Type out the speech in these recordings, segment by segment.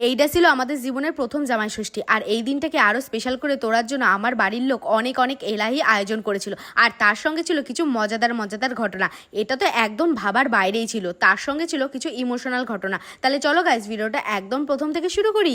এইটা ছিল আমাদের জীবনের প্রথম জামাই ষষ্ঠী আর এই দিনটাকে আরও স্পেশাল করে তোলার জন্য আমার বাড়ির লোক অনেক অনেক এলাহি আয়োজন করেছিল। আর তার সঙ্গে ছিল কিছু মজাদার মজাদার ঘটনা। এটা তো একদম ভাবার বাইরেই ছিল। তার সঙ্গে ছিল কিছু ইমোশনাল ঘটনা। তাহলে চলো গাইজ ভিডিওটা একদম প্রথম থেকে শুরু করি।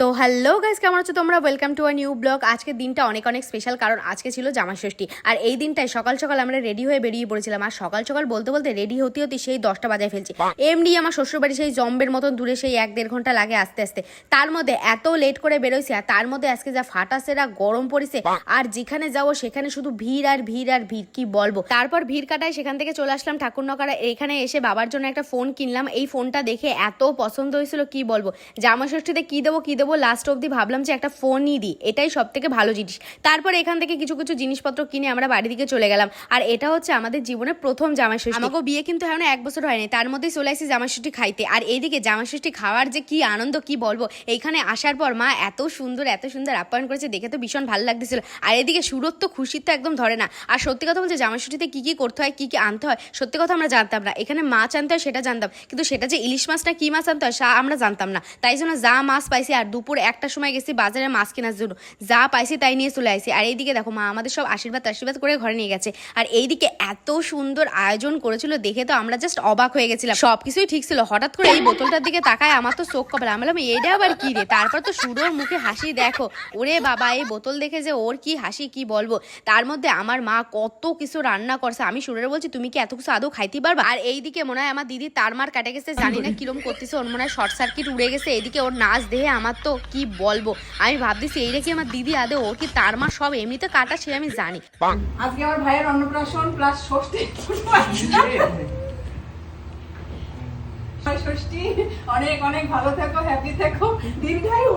তো হ্যালো গাইজ কেমন আছো তোমরা? Welcome to a new blog আজকের দিনটা অনেক অনেক স্পেশাল কারণ আজকে ছিল জামা ষষ্ঠী আর এই দিনটায় সকাল সকাল আমরা রেডি হয়ে বেরিয়ে পড়েছিলাম। আর সকাল সকাল বলতে বলতে রেডি হতে হতে সেই দশটা বাজায় ফেলছি। এমনি আমার শ্বশুরবাড়ি সেই জম্বের মতন দূরে সেই এক দেড় ঘণ্টা লাগে আস্তে আস্তে। তার মধ্যে এত লেট করে বেরোইছি আর তার মধ্যে আজকে যা ফাটা সেরা গরম পড়েছে আর যেখানে যাব সেখানে শুধু ভিড় আর ভিড় আর ভিড় কি বলব? তারপর ভিড় কাটায় সেখান থেকে চলে আসলাম ঠাকুরনগরা এখানে এসে বাবার জন্য একটা ফোন কিনলাম। এই ফোনটা দেখে এত পছন্দ হয়েছিল কি বলব? জামা ষষ্ঠীতে কি দেবো কি দেবো লাস্ট অব্দি ভাবলাম যে একটা ফোনই দিই। এটাই সব থেকে ভালো জিনিস। তারপর এখান থেকে কিছু কিছু জিনিসপত্র কিনে আমরা বাড়ি দিকে চলে গেলাম। আর এটা হচ্ছে আমাদের জীবনের প্রথম জামা ষষ্ঠী আমাকে বিয়ে কিন্তু এখন এক বছর হয়নি। তার মধ্যেই চলে আসি জামা ষষ্ঠী খাইতে। আর এইদিকে জামা ষষ্ঠী খাওয়ার যে কি আনন্দ, কি বলব? এইখানে আসার পর মা এত সুন্দর এত সুন্দর আপ্যায়ন করেছে। দেখে তো ভীষণ ভালো লাগতেছিল। আর এদিকে সুরত তো খুশির তো একদম ধরে না। আর সত্যি কথা বলছে জামা ষষ্ঠীতে কি কি করতে হয়, কী, কি আনতে হয়, সত্যি কথা আমরা জানতাম না। এখানে মাছ আনতে হয়, সেটা জানতাম। কিন্তু সেটা যে ইলিশ মাছ না কি মাছ আনতে হয়, সা আমরা জানতাম না। তাই জন্য যা মাছ পাইছি আর দুপুর একটা সময় গেছি বাজারে মাছ কেনার জন্য। যা পাইছি তাই নিয়ে চলে আসি। আর এইদিকে দেখো, মা আমাদের সব আশীর্বাদ আশীর্বাদ করে ঘরে নিয়ে গেছে। আর এইদিকে এত সুন্দর আয়োজন করেছিল দেখে তো আমরা জাস্ট অবাক হয়ে গেছিলাম। সবকিছুই ঠিক ছিল। হঠাৎ করে এই বোতলটার দিকে তাকায় আমার তো চোখ কপাল। আমি বললাম, এইটা আবার কি রে? তারপর তো সুরোর মুখে হাসি দেখো। ওরে বাবা, এই বোতল দেখে যে ওর কি হাসি, কি বলব? তার মধ্যে আমার মা কত কিছু রান্না করছে। আমি সুরের বলছি, তুমি কি এত কিছু আদৌ খাইতে পারবা? আর এইদিকে মনে হয় আমার দিদি তার মার কাটে গেছে, জানি না কিরম করতেছে। ওর মনে হয় শর্ট সার্কিট উড়ে গেছে। এইদিকে ওর নাচ দেখে আমার তো কি বলব? আমি ভাবতেছি এই রেখে আমার দিদি আদে ওর কি তার মা সব এমনিতে কাটা সে আমি জানি। আজকে আমার ভাইয়ের অন্নপ্রাশন প্লাস ষষ্ঠী। ষষ্ঠী অনেক অনেক ভালো থেকো হ্যাপি থেকো। দীর্ঘায়ু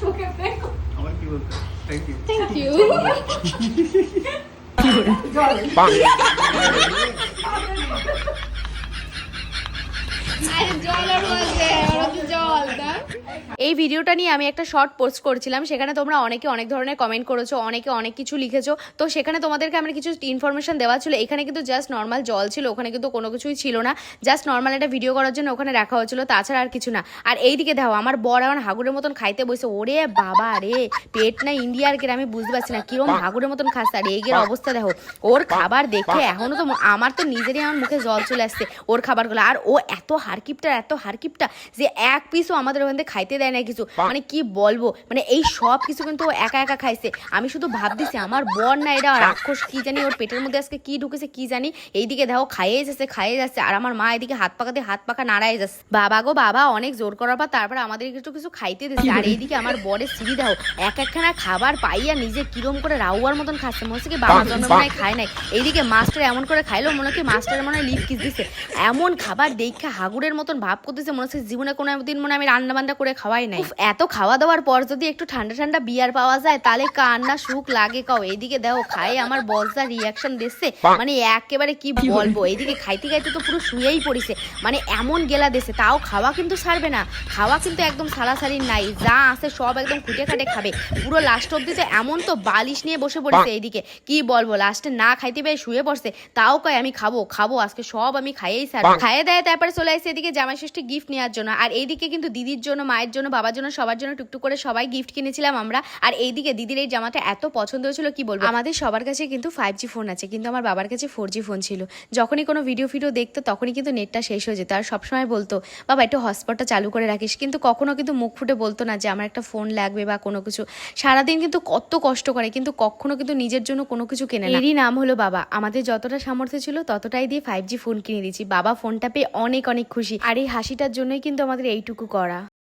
সুখে থেকো আমার কি বলতে থ্যাংক ইউ থ্যাংক ইউ এই ভিডিওটা নিয়ে আমি একটা শর্ট পোস্ট করেছিলাম, সেখানে তোমরা অনেকে অনেক ধরনের কমেন্ট করেছ, অনেকে অনেক কিছু লিখেছো। তো সেখানে তোমাদেরকে আমার কিছু ইনফরমেশন দেওয়া ছিল। এখানে কিন্তু জাস্ট নর্মাল জল ছিল, ওখানে কিন্তু কোনো কিছুই ছিল না। জাস্ট নর্মাল একটা ভিডিও করার জন্য ওখানে রাখা হয়েছিল, তাছাড়া আর কিছু না। আর এইদিকে দেখো, আমার বড় আমার হাগুরের মতন খাইতে বসে, ওরে বাবা রে, পেট না ইন্ডিয়ার কে আমি বুঝতে পারছি না, কিরম হাগুরের মতন খাচ্ছে। আর এইগের অবস্থা দেখো, ওর খাবার দেখে এখনও তো আমার তো নিজেরই আমার মুখে জল চলে আসছে, ওর খাবারগুলো। আর ও এত হারকিপটা এত হারকিপটা যে এক পিসও আমাদের ওখান থেকে খাইতে দেয় না কিছু। মানে কি বলব? মানে এই সব কিছু কিন্তু ও একা একা খাইছে। আমি শুধু ভাবতেছি আমার বর না এটা রাক্ষস কি জানি ওর পেটের মধ্যে আজকে কি ঢুকেছে কি জানি। এইদিকে দেখো খাইয়ে যাচ্ছে খাইয়ে যাচ্ছে। আর আমার মা এদিকে হাত পাকাতে হাত পাকা নাড়াই যাচ্ছে। বাবা গো বাবা অনেক জোর করার পর তারপর আমাদের কিছু কিছু খাইতে দিচ্ছে। আর এইদিকে আমার বরের সিঁড়ি দাও এক একখানা খাবার পাইয়া নিজে কিরম করে রাউয়ার মতন খাচ্ছে। মনে হচ্ছে কি বাবা জন্ম মনে হয় খায় নাই। এইদিকে মাস্টার এমন করে খাইলো মনে কি মাস্টার মনে হয় লিপ কিস দিছে। এমন খাবার দেখা হাগুরের মতন ভাব করতেছে মনে হচ্ছে জীবনে কোনো দিন মনে আমি রান্না বান্না করে খাওয়াই নাই। এত খাওয়া দাওয়ার পর যদি একটু ঠান্ডা ঠান্ডা বিয়ার পাওয়া যায় তাহলে কান্না সুখ লাগে কাও। এইদিকে দেখো খাই আমার বসদা রিয়াকশন দিচ্ছে। মানে একেবারে কি বলব? এইদিকে খাইতে খাইতে তো পুরো শুয়েই পড়িছে। মানে এমন গেলা দিছে তাও খাওয়া কিন্তু ছাড়বে না। খাওয়া কিন্তু একদম সারাসারি নাই। যা আছে সব একদম খুঁটে খাটে খাবে। পুরো লাস্ট অব্দি তো এমন তো বালিশ নিয়ে বসে পড়েছে এইদিকে। কি বলব? লাস্টে না খাইতে পেয়ে শুয়ে পড়ছে। তাও কয় আমি খাব খাব আজকে সব আমি খাইয়েই ছাড়বো। খাইয়ে দেয় তারপরে চলে আসছে এদিকে জামাই ষষ্ঠী গিফট নেওয়ার জন্য। আর এইদিকে কিন্তু দিদির জন্য, মায়ের জন্য, বাবার জন্য, সবার জন্য টুকটুক করে সবাই গিফট কিনেছিলাম আমরা। আর এইদিকে দিদির এই জামাটা এত পছন্দ হয়েছিল, কি বলব? আমাদের সবার কাছে কিন্তু ফাইভ জি ফোন আছে, কিন্তু আমার বাবার কাছে ফোর জি ফোন ছিল। যখনই কোনো ভিডিও ফিডিও দেখতো, তখনই কিন্তু নেটটা শেষ হয়ে যেত। আর সবসময় বলতো, বাবা, একটু হটস্পটটা চালু করে রাখিস। কিন্তু কখনো কিন্তু মুখ ফুটে বলতো না যে, আমার একটা ফোন লাগবে বা কোনো কিছু। সারাদিন কিন্তু কত কষ্ট করে, কিন্তু কখনো কিন্তু নিজের জন্য কোনো কিছু কেনে এরই নাম হলো বাবা। আমাদের যতটা সামর্থ্য ছিল, ততটাই দিয়ে ফাইভ জি ফোন কিনে দিয়েছি। বাবা ফোনটা পেয়ে অনেক অনেক খুশি। আর এই হাসিটার জন্যই কিন্তু আমাদের এইটুকু করা।